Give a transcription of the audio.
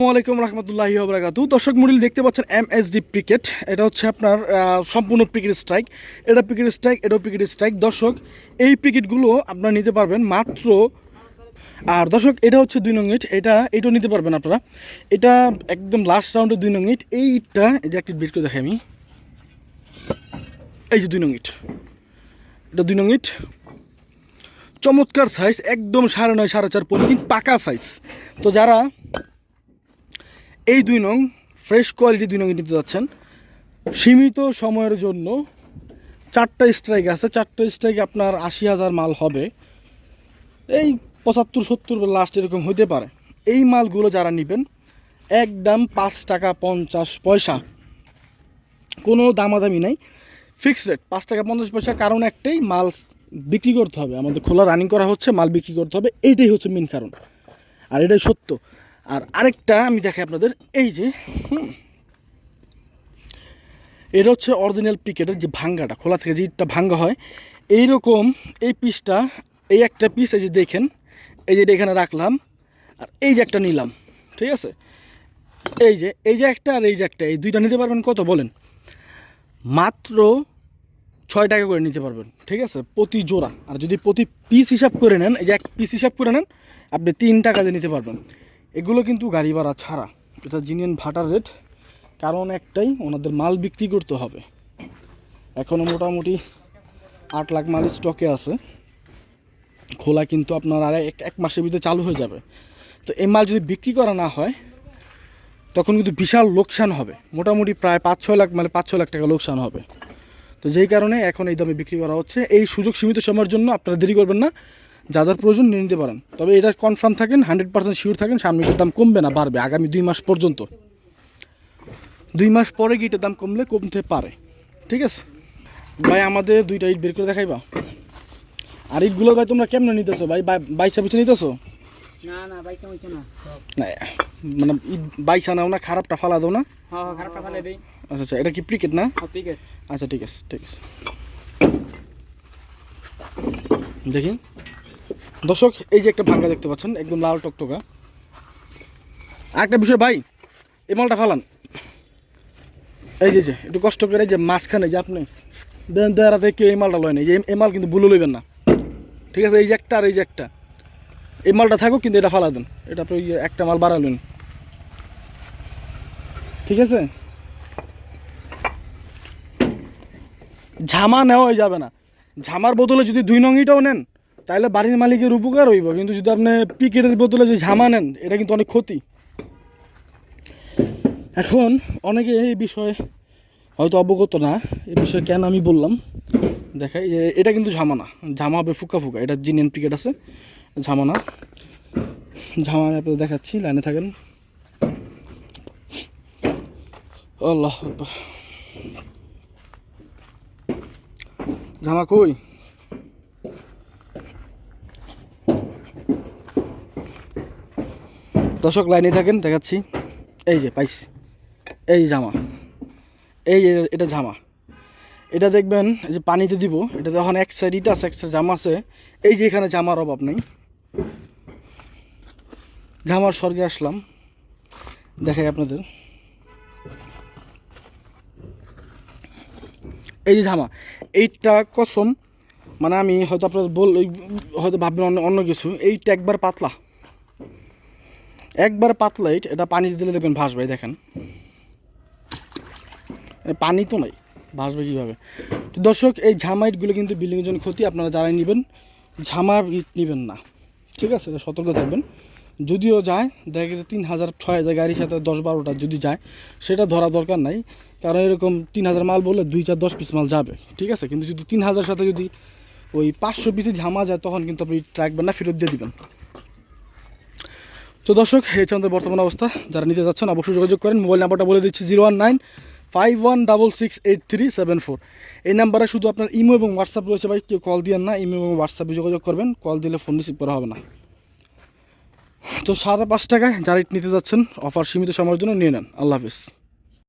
আসসালামাইকুম রহমতুল্লাহি বরাকাতু দর্শক মন্ডলী, দেখতে পাচ্ছেন এম এস ডি ক্রিকেট। এটা হচ্ছে আপনার সম্পূর্ণ ক্রিকেট স্ট্রাইক। এটা ক্রিকেট স্ট্রাইক, এটাও ক্রিকেট স্ট্রাইক। দর্শক, এই ক্রিকেটগুলো আপনারা নিতে পারবেন মাত্র, আর দর্শক, এটা হচ্ছে দুই নং ইট। এটা, এটাও নিতে পারবেন আপনারা। এটা একদম লাস্ট রাউন্ডে দুই নং ইট। এই ইটটা যে একটা বের করে দেখাই আমি। এই যে দুই নং ইট। এটা দুই নং ইট। চমৎকার সাইজ একদম সাড়ে নয়, সাড়ে চার পলিথিন পাকা সাইজ তো যারা এই দুই নং ফ্রেশ কোয়ালিটি দুই নং নিতে যাচ্ছেন। সীমিত সময়ের জন্য চারটা স্ট্রাইক আছে। চারটা স্ট্রাইক আপনার আশি হাজার মাল হবে। এই পঁচাত্তর, সত্তর লাস্ট এরকম হইতে পারে। এই মালগুলো যারা নেবেন, একদম পাঁচ টাকা পঞ্চাশ পয়সা। কোনো দামাদামি নাই। ফিক্সড রেট পাঁচ টাকা পঞ্চাশ পয়সা। কারণ একটাই, মাল বিক্রি করতে হবে। আমাদের খোলা রানিং করা হচ্ছে, মাল বিক্রি করতে হবে। এইটাই হচ্ছে মেন কারণ। আর এটাই সত্য। আর আরেকটা আমি দেখাই আপনাদের, এই যে এটা হচ্ছে অরিজিনাল পিকেটের যে ভাঙ্গাটা, খোলা থেকে যে ভাঙ্গা হয় এই রকম এই পিসটা এই একটা পিস এই যে দেখেন, এই যে এখানে রাখলাম, আর এই যে একটা নিলাম, ঠিক আছে? এই যে এই যে একটা আর এই যে একটা, এই দুইটা নিতে পারবেন কত বলেন? মাত্র ছয় টাকা করে নিতে পারবেন, ঠিক আছে? প্রতি জোড়া, আর যদি প্রতি পিস হিসাব করে নেন, এই যে এক পিস হিসাব করে নেন, আপনি তিন টাকা দিয়ে নিতে পারবেন। এগুলো কিন্তু গাড়ি ভাড়া ছাড়া। এটা জিনিয়ান ভাটার রেট কারণ একটাই, ওনাদের মাল বিক্রি করতে হবে। এখনও মোটামুটি আট লাখ মাল স্টকে আছে। খোলা কিন্তু আপনার আর এক এক মাসের ভিতরে চালু হয়ে যাবে। তো এই মাল যদি বিক্রি করা না হয়, তখন কিন্তু বিশাল লোকসান হবে। মোটামুটি প্রায় পাঁচ, ছয় লাখ মানে পাঁচ, ছয় লাখ টাকা লোকসান হবে। তো যেই কারণে এখন এই দামে বিক্রি করা হচ্ছে। এই সুযোগ সীমিত সময়ের জন্য আপনারা দেরি করবেন না। যাদের প্রয়োজন নিয়ে নিতে পারেন। তবে এটা কনফার্ম থাকেন হান্ড্রেড পার্সেন্ট শিওর থাকেন সামনে এটার দাম কমবে না বাড়বে আগামী দুই মাস পর্যন্ত। দুই মাস পরে কি এটার দাম কমলে কমতে পারে। ঠিক আছে? ভাই আমাদের দুইটা ইট বের করে দেখাইবা? আর ইটগুলো ভাই তোমরা কেমনে নিতেছো? ভাই বাইসা পিছনে নিতেছো? না মানে বাইসা নাও না খারাপটা ফালা দাও না। আচ্ছা আচ্ছা এটা কি ক্রিকেট না? আচ্ছা ঠিক আছে ঠিক আছে। দেখি। দর্শক, এই যে একটা ভাঙ্গা দেখতে পাচ্ছেন, একদম লাল টকটকা। একটা বিষয় ভাই, এই মালটা ফালান। এই যে যে, একটু কষ্ট করে যে মাঝখানে যে আপনি দেন দয়ারাতে কেউ এই মালটা লয় না যে এই মাল কিন্তু ভুলে লইবেন না। ঠিক আছে, এই যে একটা আর এই যে একটা। এই মালটা থাকুক, কিন্তু এটা ফালা দেন। এটা আপনি একটা মাল বাড়ালেন। ঠিক আছে? ঝামা নেওয়াই যাবে না। ঝামার বদলে যদি দুই নঙ্গিটাও নেন তাহলে বাড়ির মালিকের উপকার হইব, কিন্তু যদি আপনি পিকেটের বোতলে যদি ঝামা নেন, এটা কিন্তু অনেক ক্ষতি। এখন অনেকে এই বিষয়ে হয়তো অবগত না, এই বিষয়ে কেন আমি বললাম, দেখাই এটা কিন্তু ঝামা না ঝামা হবে ফুকা ফুকা, এটা জিনিয়ান পিকেট আছে ঝামা না ঝামা আমি আপনাদের দেখাচ্ছি, লাইনে থাকেন। আল্লাহ। জামা কই? দর্শক লাইনে থাকেন, দেখাচ্ছি। এই যে পাইস, এই জামা, এই এটা জামা। এটা দেখবেন, এই যে পানিতে দিব এটা যখন এক সাইড ইটা আছে, এক সাইড জামা আছে। এই যে এখানে জামার অভাব নেই। জামার স্বর্গে আসলাম। দেখাই আপনাদের। এই যে জামা, এইটা কসম মানে আমি হয়তো আপনার বল, হয়তো ভাববেন অন্য অন্য কিছু। এইটা একবার পাতলা। একবার পাতলা ইট এটা পানিতে দিলে দেখবেন ভাসবে দেখেন। পানি তো নাই, ভাসবে কীভাবে? তো দর্শক, এই ঝামা ইটগুলো কিন্তু বিল্ডিংয়ের জন্য ক্ষতি, আপনারা যারাই নেবেন, ঝামা ইট নেবেন না। ঠিক আছে, সতর্ক থাকবেন। যদিও যায়, দেখা গেছে তিন হাজার ছয় হাজার গাড়ির সাথে দশ বারোটা যদি যায়, সেটা ধরা দরকার নাই। কারণ এরকম তিন হাজার মাল বললে দুই চার দশ পিস মাল যাবে। ঠিক আছে, কিন্তু যদি তিন হাজার সাথে যদি ওই পাঁচশো পিসে ঝামা যায়, তখন কিন্তু আপনি রাখবেন না ফেরত দিয়ে দিবেন। তো দর্শক, এই চন্দ্রের বর্তমান অবস্থা, যারা নিতে যাচ্ছেন অবশ্যই যোগাযোগ করেন। মোবাইল নাম্বারটা বলে দিচ্ছি, zero one nine five one double six eight three seven four. এই নাম্বারে শুধু আপনার ইমো এবং হোয়াটসঅ্যাপ রয়েছে ভাই, কেউ কল দিয়েন না, ইমো এবং হোয়াটসঅ্যাপে যোগাযোগ করবেন। কল দিলে ফোন রিসিভ করা হবে না। তো সাড়ে পাঁচ টাকায় যারা নিতে যাচ্ছেন, অফার সীমিত সময়ের জন্য নিয়ে নেন। আল্লাহ হাফিজ।